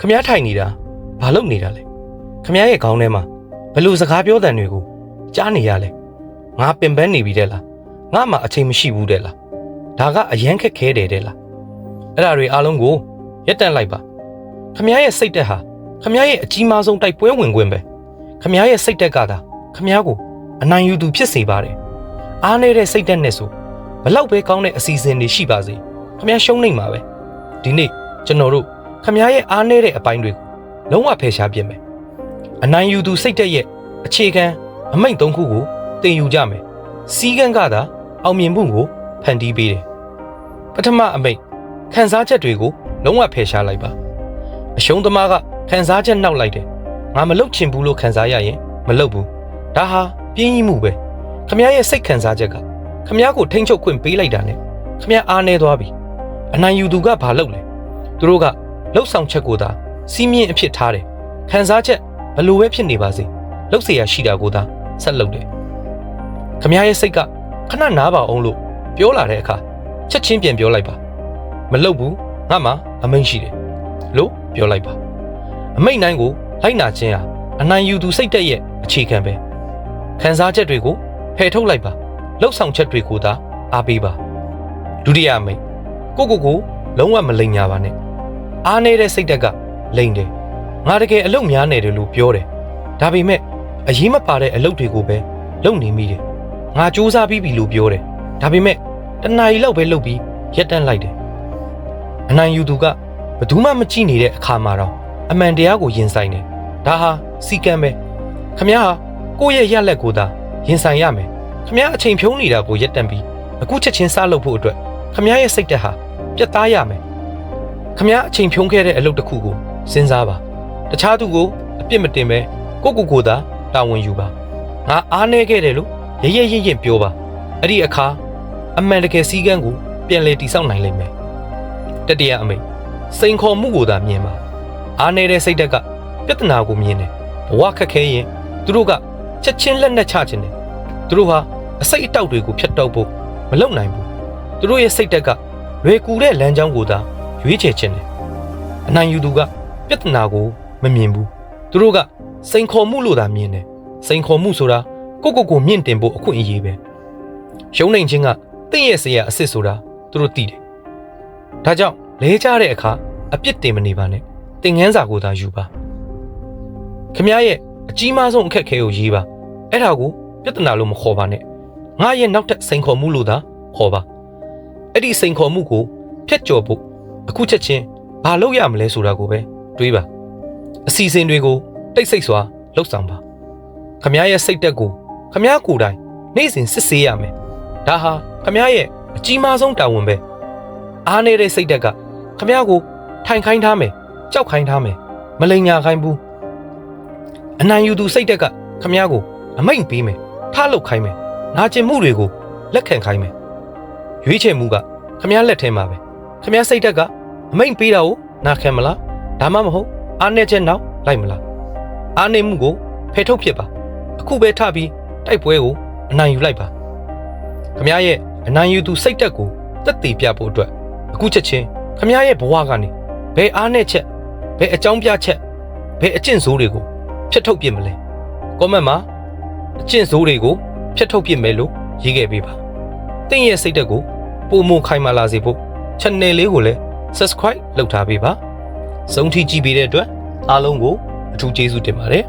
ခမည်းထိုင်နေတာဘာလုပ်နေတာလဲခမည်းရဲ့ခေါင်းထဲမှာဘယ်လိုစကားပြောတန်တွေကိုကြားနေရလဲငါပင်ပန်းနေပြီတဲ့လားငါမှအချိန်မရှိဘူးတဲ့လားဒါကအရန်ခက်ခဲတယ်တဲ့လားအဲ့ဒါတွေအားလုံးကိုရက်တန့်လိုက်ပါခမည်းရဲ့စိတ်တက်ဟာခမည်းရဲ့အကြီးမားဆုံးတိုက်ပွဲဝင်ခွင့်ပဲခမည်းရဲ့စိတ်တက်ကသာခမည်းကိုအနိုင်ယူသူဖြစ်စေပါတယ်အားနေတဲ့စိတ်တက်နဲ့ဆိုဘလောက်ပဲကောင်းတဲ့အစီအစဉ်တွေရှိပါစေခမည်းရှုံးနေမှာပဲဒီနေ့ကျွန်တော်တို့ ခမည်းရဲ့အားနေတဲ့အပိုင်းတွေကိုလုံးဝဖယ်ရှားပြစ်မယ်အနိုင်ယူသူစိတ်တက်ရဲ့အခြေခံအမိန့်သုံးခုကိုသင်ယူကြမယ်စီးကန်းကသာအောင်မြင်မှုကိုဖန်တီးပေးတယ်ပထမအမိန့်ခံစားချက်တွေကိုလုံးဝဖယ်ရှားလိုက်ပါအရှုံးသမားကခံစားချက်နောက်လိုက်တယ်ငါမလုပ်ချင်ဘူးလို့ခံစားရရင်မလုပ်ဘူးဒါဟာပြင်းကြီးမှုပဲခမည်းရဲ့စိတ်ခံစားချက်ကခမည်းကိုထိမ့်ချုပ်ခွင့်ပေးလိုက်တာနဲ့ခမည်းအားနေသွားပြီအနိုင်ယူသူကဘာလုပ်လဲသူတို့က လှုပ်ဆောင်ချက်ကိုသာစီးမြင့်အဖြစ်ထားတယ်ခံစားချက်ဘလို့ပဲဖြစ်နေပါစေလှုပ်เสียရရှိတာကိုသာဆက်လုပ်တယ်ခမည်းရဲ့စိတ်ကခဏနားပါအောင်လို့ပြောလာတဲ့အခါချက်ချင်းပြန်ပြောလိုက်ပါမလုပ်ဘူးငါမှအမိန့်ရှိတယ်လို့ပြောလိုက်ပါအမိန့်တိုင်းကိုလိုက်နာခြင်းဟာအနိုင်ယူသူစိတ်တက်ရဲ့အခြေခံပဲခံစားချက်တွေကိုဖယ်ထုတ်လိုက်ပါလှုပ်ဆောင်ချက်တွေကိုသာအားပေးပါဒုတိယအမိန့်ကိုကိုကိုလုံးဝမလိမ်ညာပါနဲ့ အားနေတဲ့စိတ်ဓာတ်ကလိမ်တယ်ငါတကယ်အလုပ်များနေတယ်လို့ပြောတယ်ဒါပေမဲ့အရေးမပါတဲ့အလုပ်တွေကိုပဲလုပ်နေမိတယ်ငါစူးစမ်းပြီးပြီလို့ပြောတယ်ဒါပေမဲ့တနာရီလောက်ပဲလုပ်ပြီးရက်တန့်လိုက်တယ်အနိုင်ယူသူကဘသူမှမကြည့်နေတဲ့အခါမှာတော့အမှန်တရားကိုရင်ဆိုင်တယ်ဒါဟာစီကံပဲခမရဟာကိုယ့်ရဲ့ရက်လက်ကိုသာရင်ဆိုင်ရမယ်ခမရအချိန်ဖြုံးနေတာကိုရက်တန့်ပြီးအခုချက်ချင်းစလုပ်ဖို့အတွက်ခမရရဲ့စိတ်ဓာတ်ဟာပြတ်သားရမယ် ခမ ्या အချိန်ဖြုံးခဲ့တဲ့အလုပ်တစ်ခုကိုစဉ်းစားပါတခြားသူကိုအပြစ်မတင်ပဲကိုကိုကိုသာတာဝန်ယူပါငါအားနေခဲ့တယ်လို့ရရရရပြောပါအဲ့ဒီအခါအမှန်တကယ်စည်းကမ်းကိုပြန်လည်တည်ဆောက်နိုင်လိမ့်မယ်တတိယအမိတ်စိန်ခေါ်မှုကိုသာမြင်ပါအားနေတဲ့စိတ်တက်ကပြဿနာကိုမြင်တယ်ဘဝခက်ခဲရင်သူတို့ကချက်ချင်းလက်နဲ့ချခြင်းတယ်သူတို့ဟာအစိတ်အတောက်တွေကိုဖျက်တောက်ဖို့မလုပ်နိုင်ဘူးသူတို့ရဲ့စိတ်တက်ကလွယ်ကူတဲ့လမ်းကြောင်းကိုသာ ရွေးချယ်ခြင်းတယ်အနိုင်ယူသူကပြဿနာကိုမမြင်ဘူးသူတို့ကစိန်ခေါ်မှုလို့သာမြင်တယ်စိန်ခေါ်မှုဆိုတာကိုကိုကိုမြင့်တင်ဖို့အခွင့်အရေးပဲရုံးနိုင်ခြင်းကတင့်ရဲ့စရာအစ်စ်ဆိုတာသူတို့သိတယ်ဒါကြောင့်လဲကြတဲ့အခါအပြစ်တင်မနေပါနဲ့တင်ငန်းစာကိုသာယူပါခမရဲ့အကြီးမားဆုံးအခက်ခဲကိုရေးပါအဲ့ဒါကိုပြဿနာလို့မခေါ်ပါနဲ့ငါရဲ့နောက်ထပ်စိန်ခေါ်မှုလို့သာခေါ်ပါအဲ့ဒီစိန်ခေါ်မှုကိုဖျက်ကျော်ဖို့ အခုချက်ချင်းဘာလုပ်ရမလဲဆိုတာကိုပဲတွေးပါအစီအစဉ်တွေကိုတိတ်ဆိတ်စွာလှုပ်ဆောင်ပါခမရဲ့စိတ်တက်ကိုခမကိုယ်တိုင်နေ့စဉ်စစ်ဆေးရမယ်ဒါဟာခမရဲ့အကြီးမားဆုံးတာဝန်ပဲအားနေတဲ့စိတ်တက်ကခမကိုထိုင်ခိုင်းထားမယ်ကြောက်ခိုင်းထားမယ်မလိန်ညာခိုင်းဘူးအနိုင်ယူသူစိတ်တက်ကခမကိုအမိန်ပေးမယ်ထားလုတ်ခိုင်းမယ်နာကျင်မှုတွေကိုလက်ခံခိုင်းမယ်ရွေးချယ်မှုကခမလက်ထဲမှာပဲခမစိတ်တက်က အမိန်ပေးတာကိုနာခံမလားဒါမှမဟုတ်အားနေချက်နောက်လိုက်မလားအားနေမှုကိုဖယ်ထုတ်ဖြစ်ပါအခုပဲထပြီးတိုက်ပွဲကိုအနိုင်ယူလိုက်ပါခမရဲ့အနိုင်ယူသူစိတ်တက်ကိုတက်တည်ပြဖို့အတွက်အခုချက်ချင်းခမရဲ့ဘဝကနေဘယ်အားနဲ့ချက်ဘယ်အကြောင်းပြချက်ဘယ်အကျင့်ဆိုးတွေကိုဖျက်ထုတ်ပြစ်မလဲကောမန့်မှာအကျင့်ဆိုးတွေကိုဖျက်ထုတ်ပြစ်မယ်လို့ရေးခဲ့ပေးပါတင့်ရဲ့စိတ်တက်ကိုပုံမခိုင်မာလာစေဖို့ channel လေးကိုလည်း subscribe လုပ်ထားပေးပါစုံထီကြည့်ပေးတဲ့အတွက်အားလုံးကိုအထူးကျေးဇူးတင်ပါတယ်